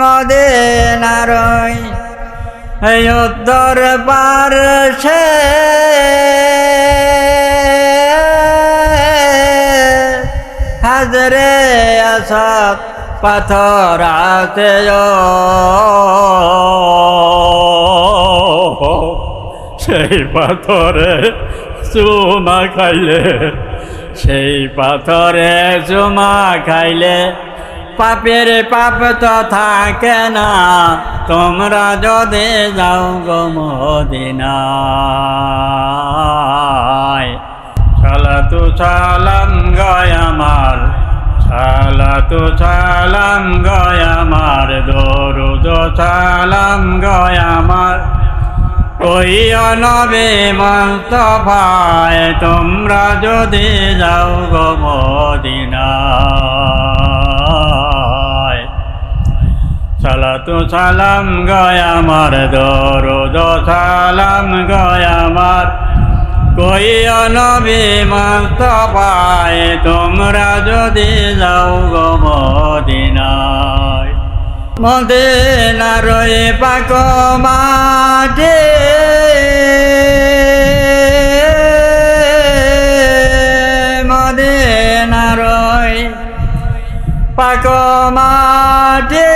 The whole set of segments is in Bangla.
মদিনারই উত্তর পার্শ্বে হাজরে আসাদ পাথর আছে। সেই পাথরে চুমা খাইলে, সেই পাথরে চুমা খাইলে পাপের পাপ তো থাকে না। তোমরা যদি যাও গো মদিনায়। সালাতু সালাম গয় আমার, সালাতু সালাম গয় আমার, দরুদ সালাম গয় আমার। ওই অনবে মস্তফায়, তোমরা যদি যাও গো মদিনায়। সালাতু সালাম গয় আমার দরুদ সালাম গয় আমার। কই অনবে মস্তফায়, তোমরা যদি যাও গো মদিনায়। মদিনার ওই পাক পাক মাঠে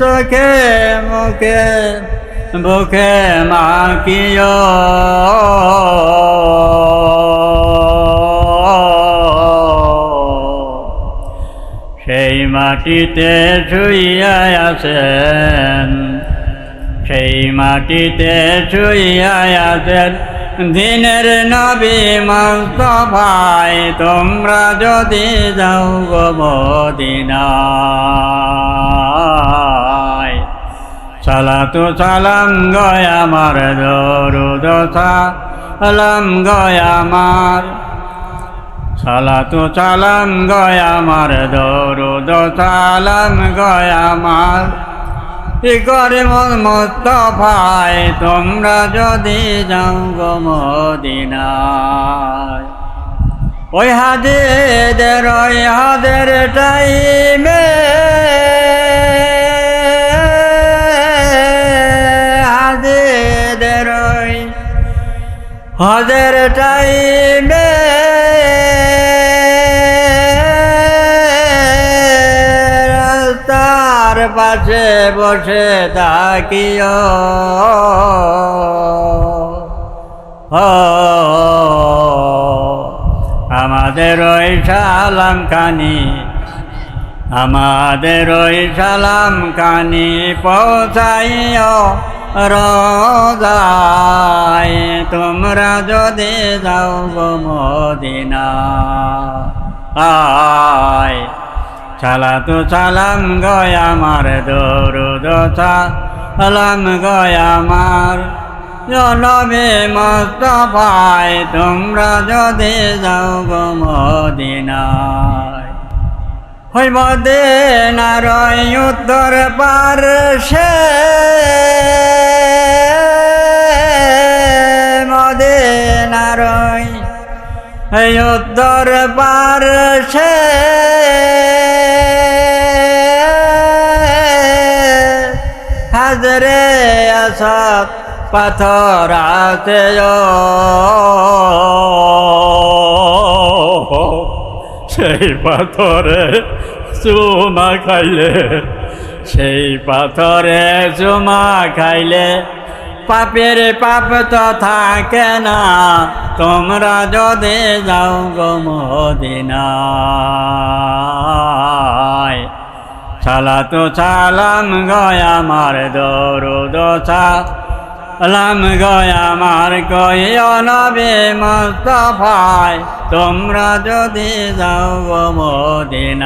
চোখে মুখে বুকে মাকিও সেই মাটিতে শুইয়া আছেন সেই মাটিতে শুইয়া আছেন। দিনের নবী মস্তফায় তোমরা যদি যাও গো মদিনায়। সালাতু সালাম গয় আমার, দরুদ সালাম গয় আমার। সালাতু সালাম গয় আমার, দরুদ সালাম গয় আমার। কি করে মস্তফায় তোমরা যদি যাও গো মদিনায়। ওই হাদের ওই হাদের টাইমে হাদের ওই হাদের টাইমে পাশে বসে থাকিও। আমাদের ওই সালাম কানি আমাদের ওই সালাম কানি পৌঁছাইও রোজায়। তোমরা যদি যাও গো মদিনা আয় সালাতু সালাম গয় আমার দরুদ সালাম গয় আমার জনবে মস্তফায়, তোমরা যদি যাও গো মদিনায়। হই মদিনার উত্তর পার্শ্বে মদিনার উত্তর পার্শ্বে হাজরে আসাদ পাথর আছে সেই পাথরে চুমা খাইলে, সেই পাথরে চুমা খাইলে পাপের পাপ তো থাকে না। তোমরা যদি যাও গো মদিনায়। সালাতু সালাম গয় আমার দরুদ সালাম গয় আমার কই নবে মস্তফায়, তোমরা যদি যাও মদিনায়।